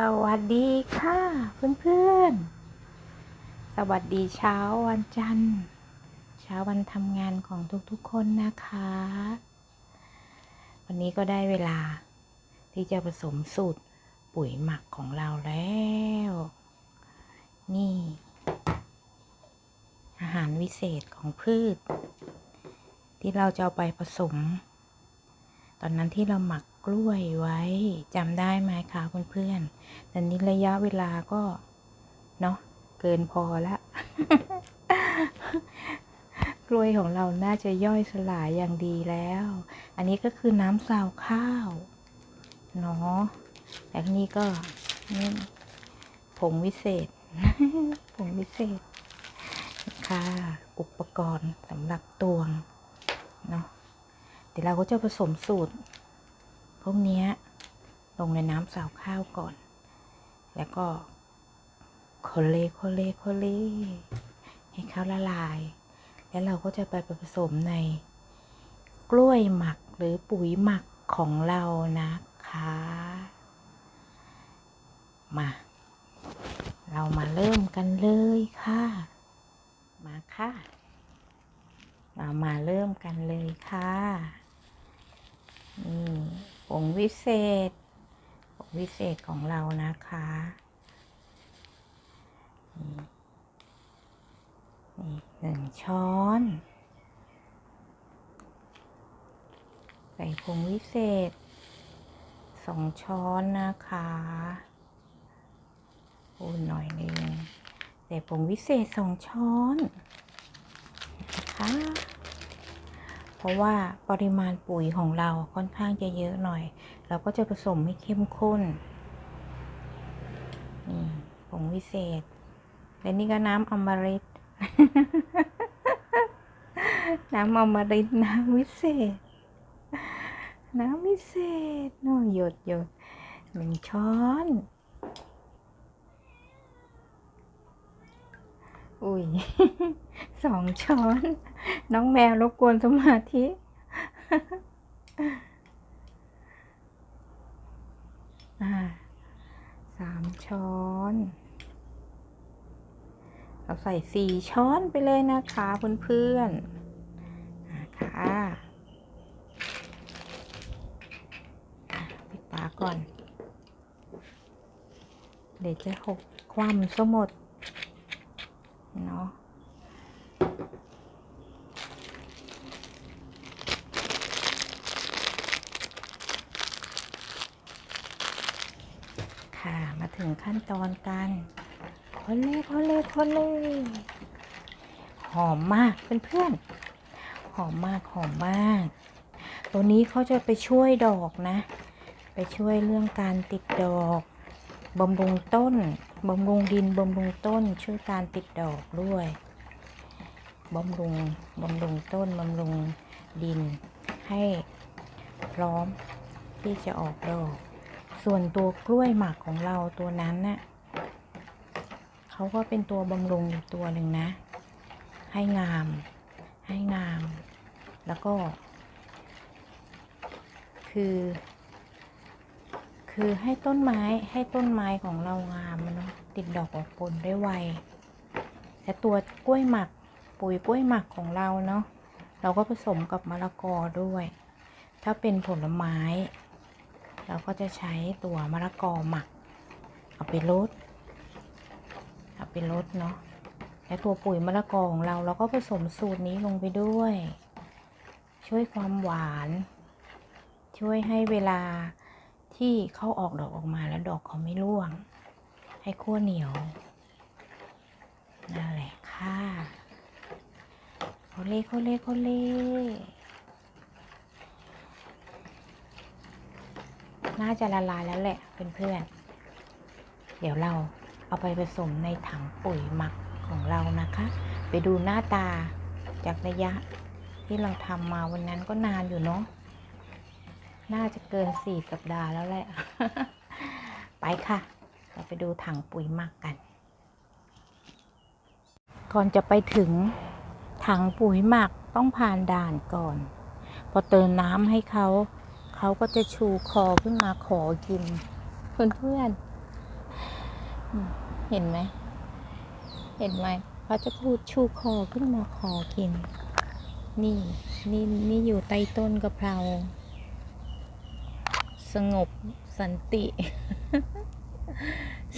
สวัสดีค่ะเพื่อนๆ สวัสดีเช้าวันจันทร์ เช้าวันทำงานของทุกๆคนนะคะ วันนี้ก็ได้เวลา ที่จะผสมสูตรปุ๋ยหมักของเราแล้ว นี่ อาหารวิเศษของพืช ที่เราจะเอาไปผสม ตอนนั้นที่เราหมัก กล้วยไว้จำได้ไหมคะเพื่อนๆแต่นี้ระยะเวลาก็เนาะเกินพอละกล้วยของเราน่าจะย่อยสลายอย่างดีแล้ว อันนี้ก็คือน้ำซาวข้าวเนาะและนี่ก็นี่ผงวิเศษ ผงวิเศษ ค่ะ อุปกรณ์สำหรับตวง เนาะ เดี๋ยวเราก็จะผสมสูตร วกนี้ลงในน้ำสาวข้าวก่อน แล้วก็โคเลโคเลโคเลให้เขาละลาย แล้วเราก็จะไปผสมในกล้วยหมักหรือปุ๋ยหมักของเรานะคะ มา เรามาเริ่มกันเลยค่ะ มาค่ะ เรามาเริ่มกันเลยค่ะ นี่ ผงวิเศษผงวิเศษของเรานะคะนี่หนึ่งช้อน ใส่ผงวิเศษสองช้อนนะคะพูนหน่อยหนึงใส่ผงวิเศษสองช้อนนะคะ เพ ราะว่าปริมาณปุ๋ยของเราค่อนข้างจะเยอะหน่อย เราก็จะผสมให้เข้มข้นนี่ผงวิเศษและนี่ก็น้ำอมฤตน้ำอมฤตน้ำวิเศษ น้ำวิเศษน้อยหยดหยดหนึ่งช้อน อุ้ย สองช้อน น้องแมวรบกวนสมาธิอ่าสามช้อน เราใส่สี่ช้อนไปเลยนะคะเพื่อนๆนะคะอะปิดฝาก่อน เดี๋ยวจะหกความสมด เนาะค่ะมาถึงขั้นตอนการคนเลยคนเลยคนเลยหอมมากเพื่อนๆหอมมากหอมมาก ตัวนี้เขาจะไปช่วยดอกนะ ไปช่วยเรื่องการติดดอก บำรุงต้นบำรุงดินบำรุงต้นช่วยการติดดอกด้วยบำรุงบำรุงต้นบำรุงดิน ให้พร้อมที่จะออกดอก ส่วนตัวกล้วยหมักของเราตัวนั้นน่ะเขาก็เป็นตัวบำรุงอีกตัวหนึ่งนะ ให้งาม ให้งาม แล้วก็ คือ คือให้ต้นไม้ให้ต้นไม้ของเรางามเนาะติดดอกออกผลได้ไวแต่ตัวกล้วยหมักปุ๋ยกล้วยหมักของเราเนาะเราก็ผสมกับมะละกอด้วย ถ้าเป็นผลไม้ เราก็จะใช้ตัวมะละกอหมัก เอาไปลดเอาไปลดเนาะและตัวปุ๋ยมะละกอของเราเราก็ผสมสูตรนี้ลงไปด้วย ช่วยความหวาน ช่วยให้เวลา ที่เขาออกดอกออกมาแล้วดอกเขาไม่ร่วง ให้ขั้วเหนียวนั่นแหละค่ะโคเล่โคเล่โคเล่น่าจะละลายแล้วแหละเพื่อนๆ เดี๋ยวเราเอาไปผสมในถังปุ๋ยหมักของเรานะคะ ไปดูหน้าตาจากระยะที่เราทำมาวันนั้นก็นานอยู่เนาะ น่าจะเกินสี่สัปดาห์แล้วแหละ ไปค่ะ เราไปดูถังปุ๋ยหมักกัน ก่อนจะไปถึงถังปุ๋ยหมักต้องผ่านด่านก่อน พอเติมน้ำให้เขา เขาก็จะชูคอขึ้นมาขอกิน เพื่อนๆอืมเห็นไหม เห็นไหมเขาจะพูดชูคอขึ้นมาขอกิน นี่ นี่นี่อยู่ใต้ต้นกะเพรา สงบสันติ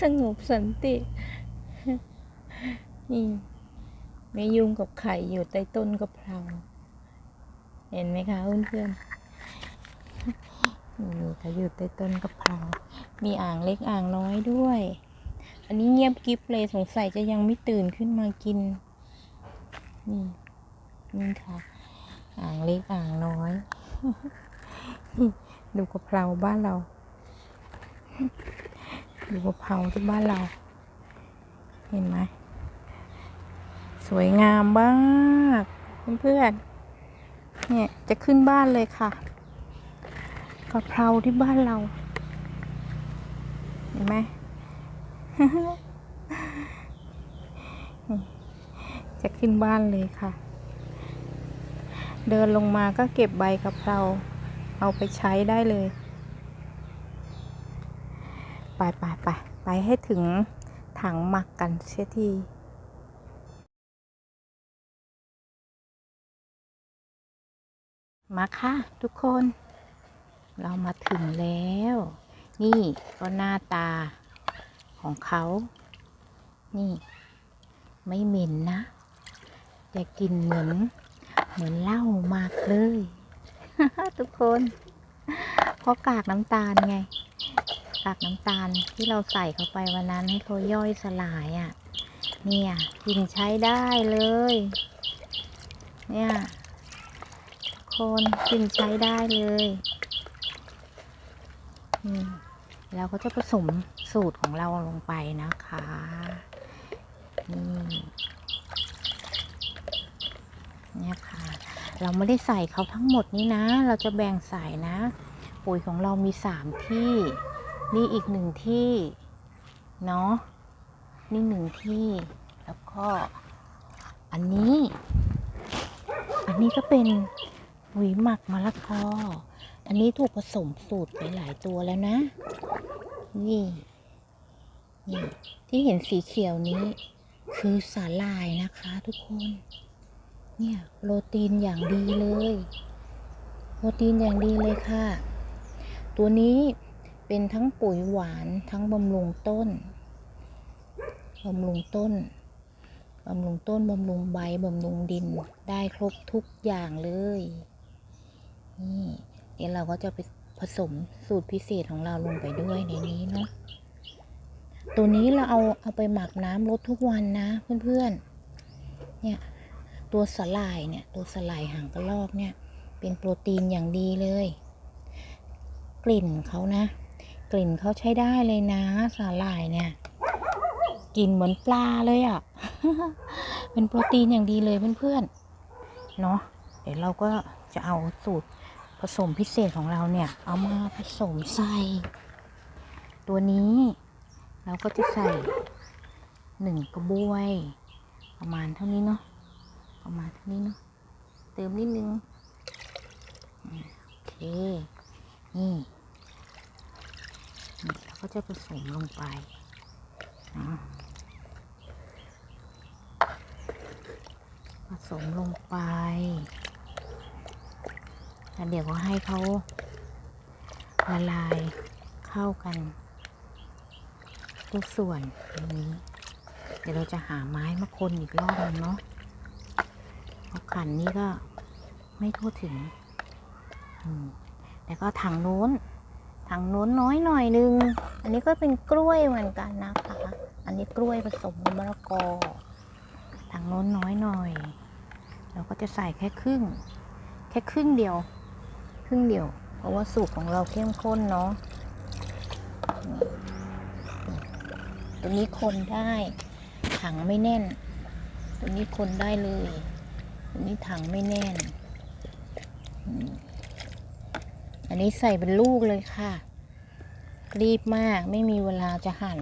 สงบสันตินี่ไม่ยุ่งกับไข่อยู่ใต้ต้นกะเพราเห็นไหมคะเพื่อนๆนี่เขาอยู่ใต้ต้นกะเพรามีอ่างเล็กอ่างน้อยด้วย อันนี้เงียบกริบเลยสงสัยจะยังไม่ตื่นขึ้นมากิน นี่นี่ค่ะ อ่างเล็กอ่างน้อย ดูกะเพราบ้านเรา ดูกะเพราที่บ้านเรา เห็นไหม สวยงามมากเพื่อนๆเนี่ยจะขึ้นบ้านเลยค่ะกะเพราที่บ้านเรา เห็นไหมจะขึ้นบ้านเลยค่ะ เดินลงมาก็เก็บใบกะเพรา เอาไปใช้ได้เลย ไปไปไปไปให้ถึงถังหมักกันเสียทีมาค่ะทุกคน เรามาถึงแล้ว นี่ก็หน้าตาของเขา นี่ ไม่เหม็นนะแต่กลิ่นเหมือน เหมือนเหล้ามากเลย ทุกคน เพราะกากน้ำตาลไง กากน้ำตาลที่เราใส่เข้าไปวันนั้นให้เขาย่อยสลายอะ่ะ เนี่ยกินใช้ได้เลย เนี่ยทุกคนกินใช้ได้เลยอืมเราก็จะผสมสูตรของเราลงไปนะคะนี่เนี่ยค่ะ เราไม่ได้ใส่เขาทั้งหมดนี้นะ เราจะแบ่งใส่นะ ปุ๋ยของเรามีสามที่ นี่อีกหนึ่งที่ เนาะ นี่หนึ่งที่ แล้วก็อันนี้ อันนี้ก็เป็นปุ๋ยหมักมะละกอ อันนี้ถูกผสมสูตรไปหลายตัวแล้วนะ นี่นี่ที่เห็นสีเขียวนี้คือสาลายนะคะทุกคน เนี่ยโปรตีนอย่างดีเลย โปรตีนอย่างดีเลยค่ะ ตัวนี้เป็นทั้งปุ๋ยหวานทั้งบำรุงต้นบำรุงต้นบำรุงต้นบำรุงใบบำรุงดินได้ครบทุกอย่างเลยนี่เดี๋ยวเราก็จะไปผสมสูตรพิเศษของเราลงไปด้วยในนี้เนาะตัวนี้เราเอาเอาไปหมักน้ำลดทุกวันนะเพื่อนๆเนี่ย ตัวสลายเนี่ยตัวสลายหางกระรอกเนี่ยเป็นโปรตีนอย่างดีเลย กลิ่นเขานะ กลิ่นเขาใช้ได้เลยนะสาหร่ายเนี่ยกลิ่นเหมือนปลาเลยอะ่ะ เป็นโปรตีนอย่างดีเลยเพื่อนๆเนาะเดี๋ยวเราก็จะเอาสูตรผสมพิเศษของเราเนี่ย เอามาผสมใส่ ตัวนี้ เราก็จะใส่หนึ่งกระบวย ประมาณเท่านี้เนาะ ประมาณเท่นี้เนาะเติมนิดนึงโอเค นี่เราก็จะผสมลงไปนะผสมลงไปแล้วเดี๋ยวก็ให้เขาละลายเข้ากันทุกส่วนตรงนี้ เดี๋ยวเราจะหาไม้มาคนอีกรอบหนึงเนาะ ขันนี้ก็ไม่ทั่วถึง แล้วก็ถังโน้นถังโน้นน้อยหน่อยนึง อันนี้ก็เป็นกล้วยเหมือนกันนะคะ อันนี้กล้วยผสมมะละกอถังโน้นน้อยหน่อย เราก็จะใส่แค่ครึ่ง แค่ครึ่งเดียว ครึ่งเดียว เพราะว่าสูตรของเราเข้มข้นเนาะตัวนี้คนได้ ถังไม่แน่น ตัวนี้คนได้เลย นี้ถังไม่แน่น อันนี้ใส่เป็นลูกเลยค่ะ รีบมากไม่มีเวลาจะหั่น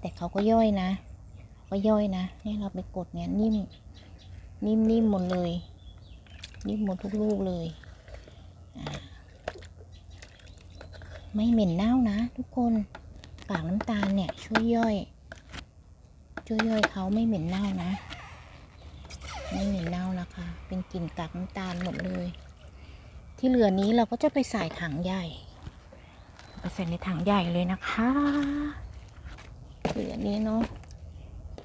แต่เขาก็ย่อยนะ ก็ย่อยนะนี่เราไปกดเนี่ยนิ่ม นิ่มนิ่มหมดเลย นิ่มหมดทุกลูกเลย ไม่เหม็นเน่านะ ทุกคนกากน้ำตาลเนี่ยช่วยย่อย ช่วยย่อยเขาไม่เหม็นเน่านะ ไม่เหม็นเน่านะคะ เป็นกลิ่นกากน้ำตาลหมดเลย ที่เหลือนี้เราก็จะไปใส่ถังใหญ่ ไปใส่ในถังใหญ่เลยนะคะ เหลือนี้เนาะ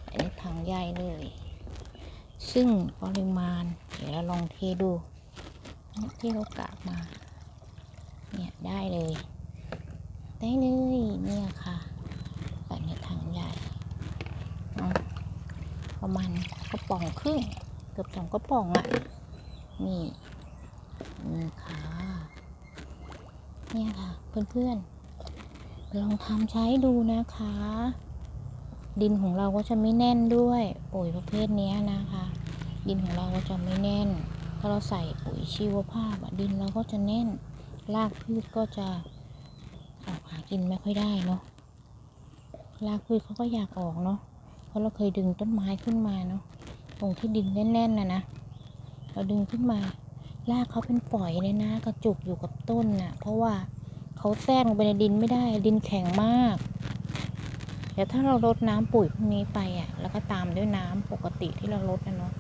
ใส่ในถังใหญ่เลย ซึ่งปริมาณ เดี๋ยวเราลองเทดูที่เรากากมา เนี่ยได้เลย ได้เลยเนี่ยค่ะใส่ในถังใหญ่ประมาณกระป๋องครึ่ง เกือบสองกระป๋องอะ่ะ นี่นี่ค่ะเนี่ยค่ะ เพื่อนๆ ลองทำใช้ดูนะคะ ดินของเราก็จะไม่แน่นด้วยปุ๋ยประเภทนี้นะคะ ดินของเราก็จะไม่แน่น ถ้าเราใส่ปุ๋ยชีวภาพอะดินเราก็จะแน่น รากพืชก็จะออกหากินไม่ค่อยได้เนาะรากพืชเขาก็อยากออกเนาะเพราะเราเคยดึงต้นไม้ขึ้นมาเนาะ ตรงที่ดินแน่นๆนะนะเราดึงขึ้นมารากเขาเป็นฝอยเลยนะ กระจุกอยู่กับต้นน่ะ เพราะว่าเขาแทรกลงไปในดินไม่ได้ดินแข็งมากเดี๋ยวถ้าเราลดน้ำปุ๋ยพวกนี้ไปอะ แล้วก็ตามด้วยน้ำปกติที่เราลดนะเนาะ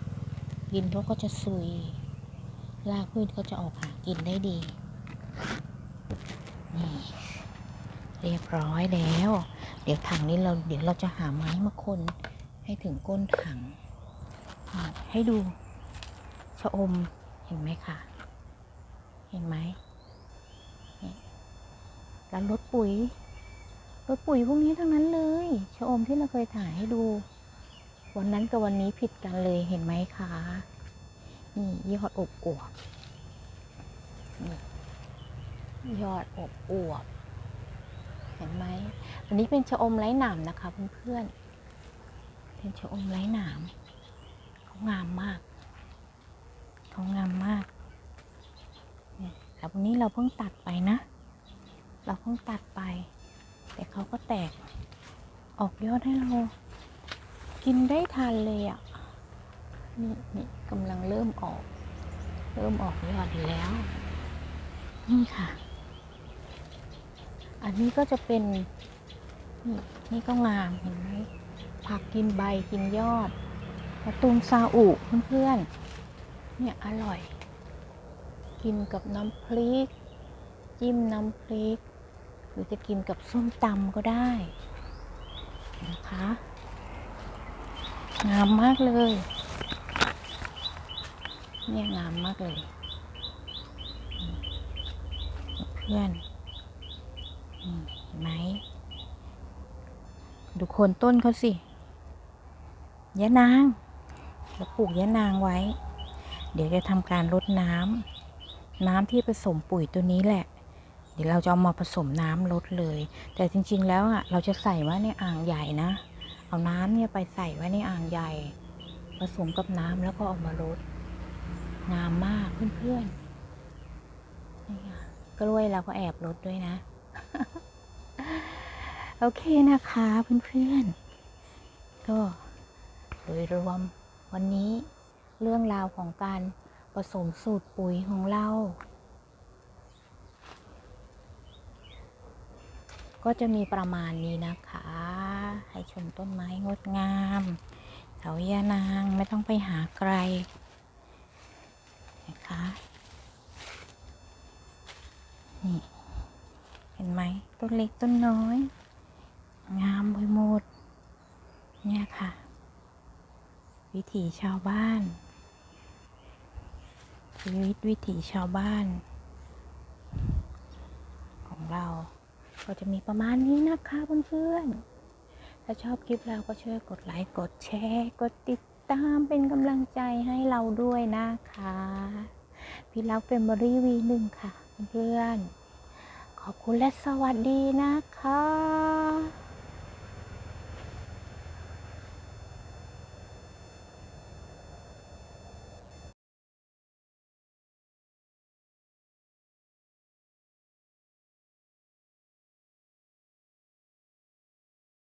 ดินเขาก็จะซุยรากพืชก็จะออกหากินได้ดีนี่เรียบร้อยแล้ว เดี๋ยวถังนี้เราเดี๋ยวเราจะหาไม้มาคนให้ถึงก้นถัง ให้ดูชะอมเห็นไหมคะเห็นไหมแล้วรถปุ๋ยรถปุ๋ยพวกนี้ทั้งนั้นเลยชะอมที่เราเคยถ่ายให้ดู วันนั้นกับวันนี้ผิดกันเลยเห็นไหมคะนี่ยอดอบอวบนี่ยอดอบอวบเห็นไหมอันนี้เป็นชะอมไร้หนามนะคะเพื่อนๆเป็นชะอมไร้หนาม เขางามมาก เขางามมากเนี่ยแต่วันนี้เราเพิ่งตัดไปนะ เราเพิ่งตัดไป แต่เขาก็แตก ออกยอดให้เรา กินได้ทันเลยอะ่ะ นี่นี่กำลังเริ่มออก เริ่มออกยอดแล้ว นี่ค่ะ อันนี้ก็จะเป็น นี่นี่ก็งามเห็นไหมผักกินใบกินยอด มะตูมซาอุเพื่อนๆ เนี่ยอร่อย กินกับน้ำพริก จิ้มน้ำพริก หรือจะกินกับส้มตำก็ได้นะคะงามมากเลย เนี่ยงามมากเลย เพื่อนเห็นไหม ดูโคนต้นเขาสิยะนาง เราปลูกยะนางไว้ เดี๋ยวจะทำการรดน้ำน้ำที่ผสมปุ๋ยตัวนี้แหละ เดี๋ยวเราจะเอามาผสมน้ำลดเลย แต่จริง ๆ แล้วอะเราจะใส่ไว้ในอ่างใหญ่นะ เอาน้ำเนี่ยไปใส่ไว้ในอ่างใหญ่ ผสมกับน้ำแล้วก็เอามาลดงามมากเพื่อนๆนี่ค่ะกล้วยเราก็แอบลดด้วยนะ โอเคนะคะเพื่อนๆก็โดยรวม วันนี้เรื่องราวของการผสมสูตรปุ๋ยของเรา ก็จะมีประมาณนี้นะคะ ให้ชมต้นไม้งดงามเสายานางไม่ต้องไปหาไกลนะคะนี่เห็นไหมต้นเล็กต้นน้อย งามไปหมดเนี่ยค่ะ วิถีชาวบ้าน ชีวิตวิถีชาวบ้าน ของเรา ก็จะมีประมาณนี้นะคะเพื่อนๆ ถ้าชอบคลิปเราก็ช่วยกดไลค์ กดแชร์ กดติดตามเป็นกำลังใจให้เราด้วยนะคะพี่รักเฟมอรี่วีหนึ่งค่ะเพื่อนๆขอบคุณและสวัสดีนะคะ